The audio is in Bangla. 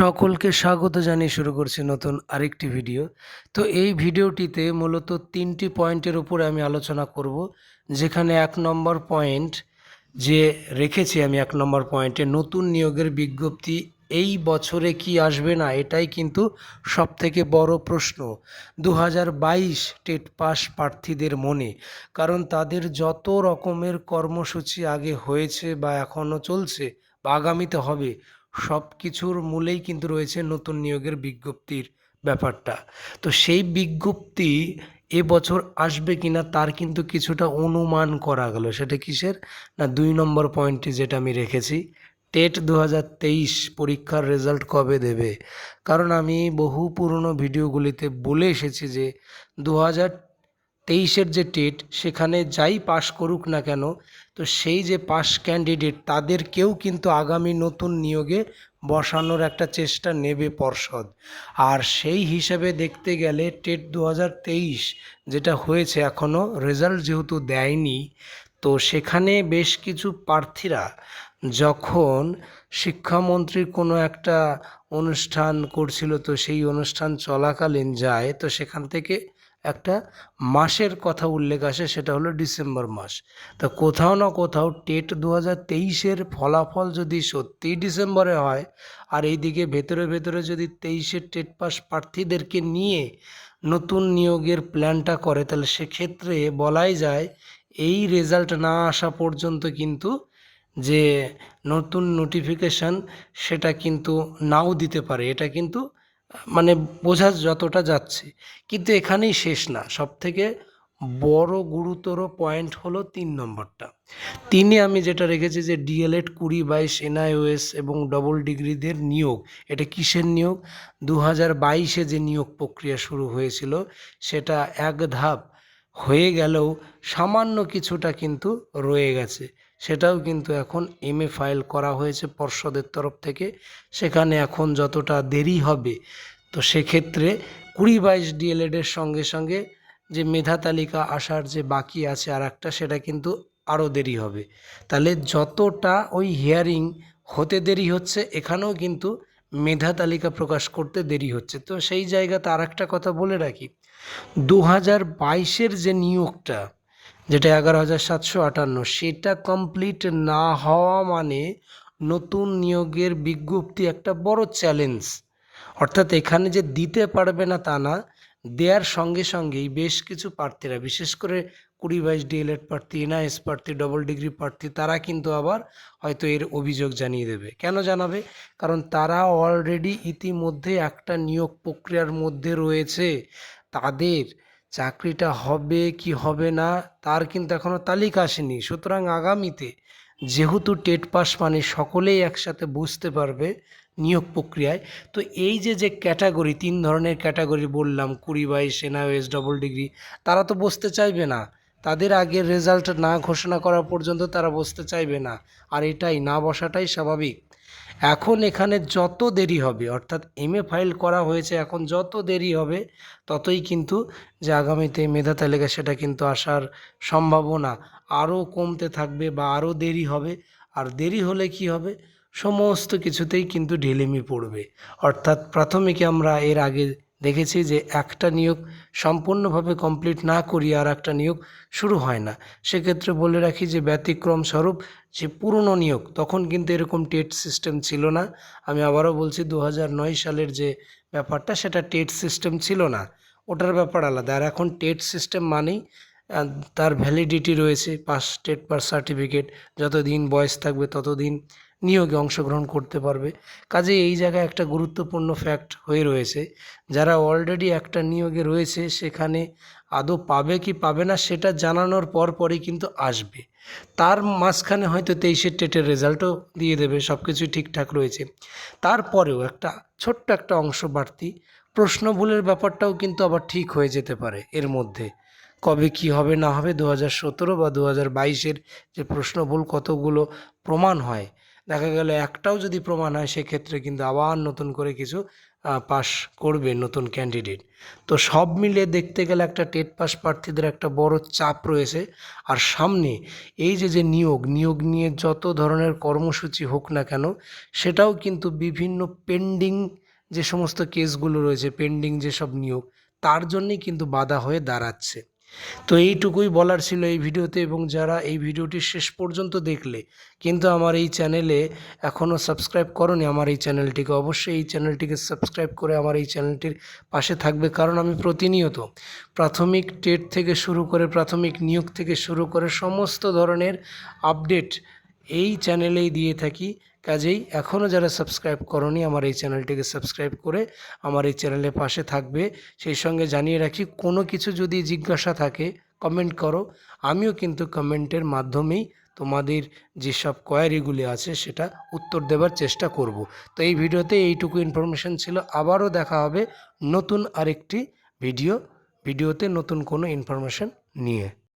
সকলকে স্বাগত জানিয়ে শুরু করছি নতুন আরেকটি ভিডিও তো এই ভিডিওটিতে মূলত তিনটি পয়েন্টের উপরে আমি আলোচনা করব, যেখানে এক নম্বর পয়েন্ট যে রেখেছি আমি এক নম্বর পয়েন্টে, নতুন নিয়োগের বিজ্ঞপ্তি এই বছরে কি আসবে না, এটাই কিন্তু সবথেকে বড় প্রশ্ন। দু বাইশ টেট পাস প্রার্থীদের মনে, কারণ তাদের যত রকমের কর্মসূচি আগে হয়েছে বা এখনও চলছে, বা আগামীতে হবে সব কিছুর মূলেই কিন্তু রয়েছে নতুন নিয়োগের বিজ্ঞপ্তির ব্যাপারটা। তো সেই বিজ্ঞপ্তি এবছর আসবে কিনা তার কিন্তু কিছুটা অনুমান করা গেল। সেটা কিসের? না, দুই নম্বর পয়েন্টটি যেটা আমি রেখেছি, টেট দু হাজার তেইশ পরীক্ষার রেজাল্ট কবে দেবে? কারণ আমি বহু পুরনো ভিডিওগুলিতে বলে এসেছি যে দু হাজার তেইশের যে টেট সেখানে যাই পাশ করুক না কেন, তো সেই যে পাস ক্যান্ডিডেট তাদেরকেও কিন্তু আগামী নতুন নিয়োগে বসানোর একটা চেষ্টা নেবে পর্ষদ। আর সেই হিসাবে দেখতে গেলে টেট দু হাজার তেইশ, যেটা হয়েছে এখনও রেজাল্ট যেহেতু দেয়নি, তো সেখানে বেশ কিছু প্রার্থীরা যখন শিক্ষামন্ত্রীর কোনো একটা অনুষ্ঠান করছিল, তো সেই অনুষ্ঠান চলাকালীন যায়, তো সেখান থেকে একটা মাসের কথা উল্লেখ আসে, সেটা হলো ডিসেম্বর মাস। তা কোথাও না কোথাও টেট দু হাজার তেইশের ফলাফল যদি সত্যিই ডিসেম্বরে হয়, আর এইদিকে ভেতরে ভেতরে যদি তেইশের টেট পাস প্রার্থীদেরকে নিয়ে নতুন নিয়োগের প্ল্যানটা করে, তাহলে সেক্ষেত্রে বলাই যায় এই রেজাল্ট না আসা পর্যন্ত কিন্তু যে নতুন নোটিফিকেশান, সেটা কিন্তু নাও দিতে পারে। এটা কিন্তু মানে বোঝা যতটা যাচ্ছে। কিন্তু এখানেই শেষ না। সব থেকে বড়, গুরুতর পয়েন্ট হলো তিন নম্বরটা। তিনে আমি যেটা রেখেছি যে ডিএলএড কুড়ি বাইশ এনআইওএস এবং ডবল ডিগ্রিদের নিয়োগ। এটা কিসের নিয়োগ? দু হাজার বাইশে যে নিয়োগ প্রক্রিয়া শুরু হয়েছিল, সেটা এক ধাপ হয়ে গেলেও সামান্য কিছুটা কিন্তু রয়ে গেছে। সেটাও কিন্তু এখন এমএ ফাইল করা হয়েছে পর্ষদের তরফ থেকে। সেখানে এখন যতটা দেরি হবে, তো সেক্ষেত্রে কুড়ি বাইশ ডিএলএডের সঙ্গে সঙ্গে যে মেধা তালিকা আসার যে বাকি আছে আর একটা সেটা কিন্তু আরও দেরি হবে। তাহলে যতটা ওই হিয়ারিং হতে দেরি হচ্ছে, এখানেও কিন্তু মেধা তালিকা প্রকাশ করতে দেরি হচ্ছে। তো সেই জায়গাতে আর একটা কথা বলে রাখি, দু হাজার বাইশের যে নিয়োগটা যেটা এগারো হাজার সাতশো আটান্ন, সেটা কমপ্লিট না হওয়া মানে নতুন নিয়োগের বিজ্ঞপ্তি একটা বড় চ্যালেঞ্জ অর্থাৎ এখানে যে দিতে পারবে না তা না, দেওয়ার সঙ্গে সঙ্গেই বেশ কিছু প্রার্থীরা, বিশেষ করে কুড়ি বাইশ ডিএলএড প্রার্থী এনআইএস প্রার্থী ডবল ডিগ্রি প্রার্থী, তারা কিন্তু আবার হয়তো এর অভিযোগ জানিয়ে দেবে। কেন জানাবে? কারণ তারা অলরেডি ইতিমধ্যে একটা নিয়োগ প্রক্রিয়ার মধ্যে রয়েছে। তাদের চাকরিটা হবে কি হবে না, তার কিন্তু এখনও তালিকা আসেনি। সুতরাং আগামীতে যেহেতু টেট পাস মানে সকলেই একসাথে বুঝতে পারবে নিয়োগ প্রক্রিয়ায়, তো এই যে যে ক্যাটাগরি, তিন ধরনের ক্যাটাগরি বললাম, কুড়ি বাইশ, এনআইএস ডবল ডিগ্রি তারা তো বসতে চাইবে না। তাদের আগের রেজাল্ট না ঘোষণা করা পর্যন্ত তারা বসতে চাইবে না। আর এটাই, না বসাটাই স্বাভাবিক। এখন এখানে যত দেরি হবে, অর্থাৎ এমএ ফাইল করা হয়েছে, এখন যত দেরি হবে, ততই কিন্তু যে আগামীতে মেধা তালিকা সেটা কিন্তু আসার সম্ভাবনা আরও কমতে থাকবে বা আরও দেরি হবে। আর দেরি হলে কি হবে? সমস্ত কিছুতেই কিন্তু ঢিলেমি পড়বে। অর্থাৎ প্রাথমিকে আমরা এর আগে দেখেছি যে একটা নিয়োগ সম্পূর্ণভাবে কমপ্লিট না করিয়ে আর একটা নিয়োগ শুরু হয় না। সেক্ষেত্রে বলে রাখি যে ব্যতিক্রম স্বরূপ যে পুরনো নিয়োগ, তখন কিন্তু এরকম টেট সিস্টেম ছিল না। আমি আবারও বলছি দু সালের যে ব্যাপারটা, সেটা টেট সিস্টেম ছিল না। ওটার ব্যাপার আলাদা। আর এখন টেট সিস্টেম মানেই তার ভ্যালিডিটি রয়েছে পাস টেট পাস সার্টিফিকেট যতদিন বয়স থাকবে ততদিন নিয়োগে অংশগ্রহণ করতে পারবে। কাজে এই জায়গায় একটা গুরুত্বপূর্ণ ফ্যাক্ট হয়ে রয়েছে। যারা অলরেডি একটা নিয়োগে রয়েছে, সেখানে আদৌ পাবে কি পাবে না, সেটা জানানোর পর পরই কিন্তু আসবে। তার মাঝখানে হয়তো তেইশের টেটের রেজাল্টও দিয়ে দেবে সব কিছুই ঠিকঠাক রয়েছে। তারপরেও একটা ছোট্ট একটা অংশ বাড়তি, প্রশ্ন ভুলের ব্যাপারটাও কিন্তু আবার ঠিক হয়ে যেতে পারে এর মধ্যে। কবে কি হবে না হবে, দু হাজার সতেরো বা দু হাজার বাইশের যে প্রশ্ন ভুল কতগুলো প্রমাণ হয় দেখা গেল একটাও যদি প্রমাণ হয়, সেক্ষেত্রে কিন্তু আবার নতুন করে কিছু পাস করবে নতুন ক্যান্ডিডেট তো সব মিলে দেখতে গেলে একটা টেট পাস প্রার্থীদের একটা বড় চাপ রয়েছে। আর সামনে এই যে যে নিয়োগ নিয়োগ নিয়ে যত ধরনের কর্মসূচি হোক না কেন, সেটাও কিন্তু বিভিন্ন পেন্ডিং যে সমস্ত কেসগুলো রয়েছে পেন্ডিং যেসব নিয়োগ, তার জন্যই কিন্তু বাধা হয়ে দাঁড়াচ্ছে। তো এইটুকুই বলার ছিল এই ভিডিওতে এবং যারা এই ভিডিওটি শেষ পর্যন্ত দেখলে কিন্তু আমার এই চ্যানেলে এখনও সাবস্ক্রাইব করনি আমার এই চ্যানেলটিকে, অবশ্যই এই চ্যানেলটিকে সাবস্ক্রাইব করে আমার এই চ্যানেলটির পাশে থাকবে কারণ আমি প্রতিনিয়ত প্রাথমিক টেট থেকে শুরু করে প্রাথমিক নিয়োগ থেকে শুরু করে সমস্ত ধরনের আপডেট এই চ্যানেলেই দিয়ে থাকি। কাজেই এখনও যারা সাবস্ক্রাইব করনি আমার এই চ্যানেলটিকে সাবস্ক্রাইব করে আমার এই চ্যানেলের পাশে থাকবে। সেই সঙ্গে জানিয়ে রাখি, কোনো কিছু যদি জিজ্ঞাসা থাকে কমেন্ট করো। আমিও কিন্তু কমেন্টের মাধ্যমেই তোমাদের যেসব কোয়ারিগুলি আছে সেটা উত্তর দেওয়ার চেষ্টা করব। তো এই ভিডিওতে এইটুকু ইনফরমেশন ছিল। আবারও দেখা হবে নতুন আরেকটি ভিডিও ভিডিওতে নতুন কোনো ইনফরমেশন নিয়ে।